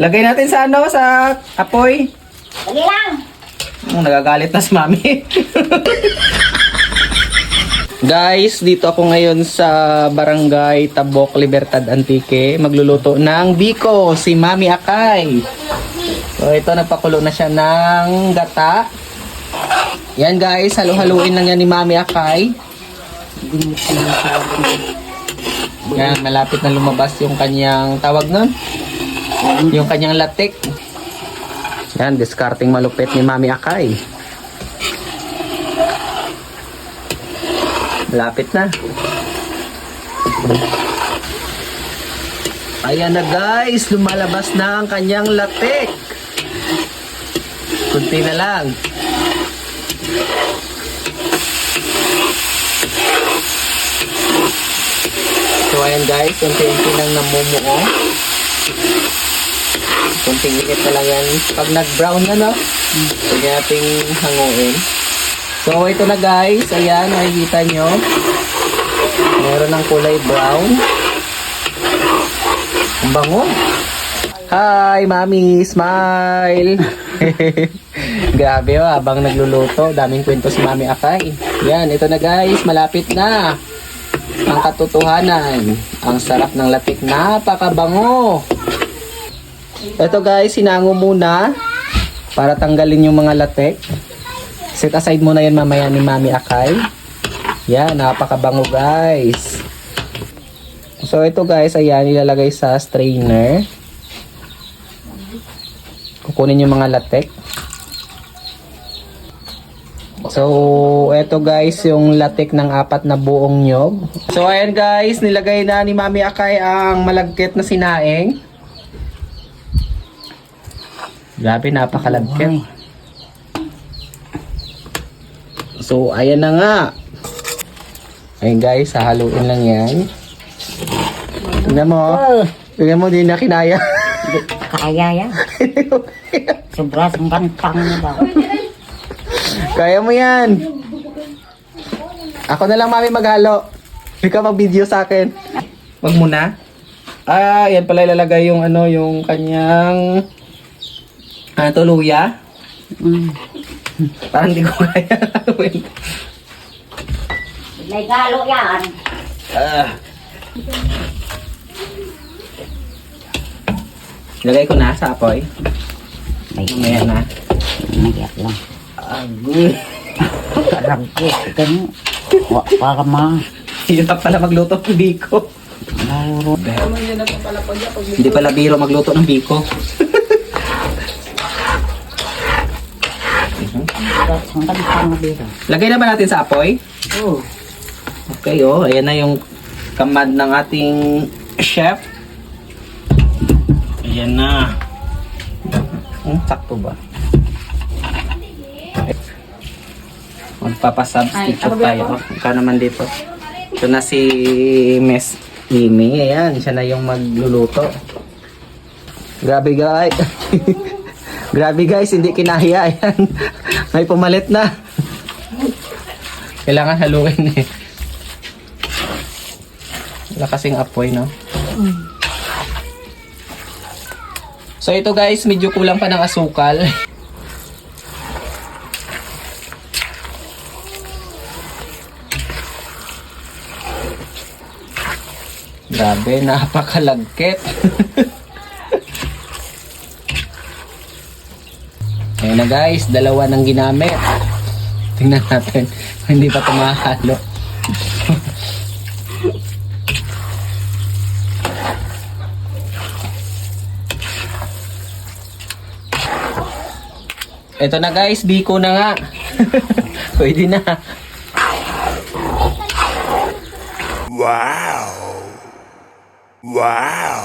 Lagay natin sa ano, sa apoy. Dali lang. Oh, nagagalit na si mami. Guys, dito ako ngayon sa Barangay Tabok, Libertad Antique. Magluluto ng biko, si Mami Akay. So ito, nagpakulo na siya ng gata. Yan guys, halu-haluin lang yan ni Mami Akay. Yan, malapit na lumabas yung kanyang tawag nun. Yung kanyang latik. Yan, discarding malupit ni Mami Akay. Malapit na. Ayan na guys, lumalabas na ang kanyang latik. Kunti na lang. So ayan guys, unti-unti lang namumuo. Kunting init na lang yan. Pag nag-brown na no, pwede nating hanguin. So ito na guys, ayan, makikita nyo. Meron ng kulay brown. Ang bango. Hi, Mami! Smile! Grabe oh, habang nagluluto, daming kwento si Mami Akay. Yan, ito na guys, malapit na. Ang katotohanan, ang sarap ng latik, napakabango. Ito guys, sinango muna para tanggalin yung mga latik. Set aside muna yan mamaya ni Mami Akay. Yan, napakabango guys. So ito guys, ayan, ilalagay sa strainer. Kukunin yung mga latek. So, eto guys, yung latik ng apat na buong nyog. So, ayan guys, nilagay na ni Mami Akay ang malagkit na sinaing. Grabe, napakalagkit. So, ayan na nga. Ayan guys, hahaluin lang yan. Tingnan mo. Tingnan mo, di na kinaya. Kaya yan. Sobra na ba? Kaya mo yan. Ako na lang mami maghalo. Ikaw mag-video sa akin. Wag muna. Ah, yan pala ilalagay yung ano, yung kanyang ah, tuluya. Mm. Parang di ko kaya. May galo yan. Ah. Lagay ko na sa apoy. May Mamaya na. nagyat lang. Agoy. Alam ko. Ganyan. Wa para ma. Hirap pala magluto ng biko. Hindi pala biro magluto ng biko. Ang pantang na biro. Lagay na ba natin sa apoy? Oo. Okay, oh. Ayan na yung kamad ng ating chef. Ayan na. Hmm, sakto ba? Magpapasubstitute tayo. Ika naman dito. Ito na si Miss Mimi. Ayan, siya na yung magluluto. Grabe guys. Grabe guys, hindi kinaya. Ayan. May pumalit na. Kailangan haluin eh. Wala kasing apoy, no? So ito guys, medyo kulang pa ng asukal. Grabe, napakalagkit. na guys, dalawa nang ginamit. Tingnan natin hindi pa tumahalo. Ito na guys, biko na nga. Pwede na. Wow. Wow.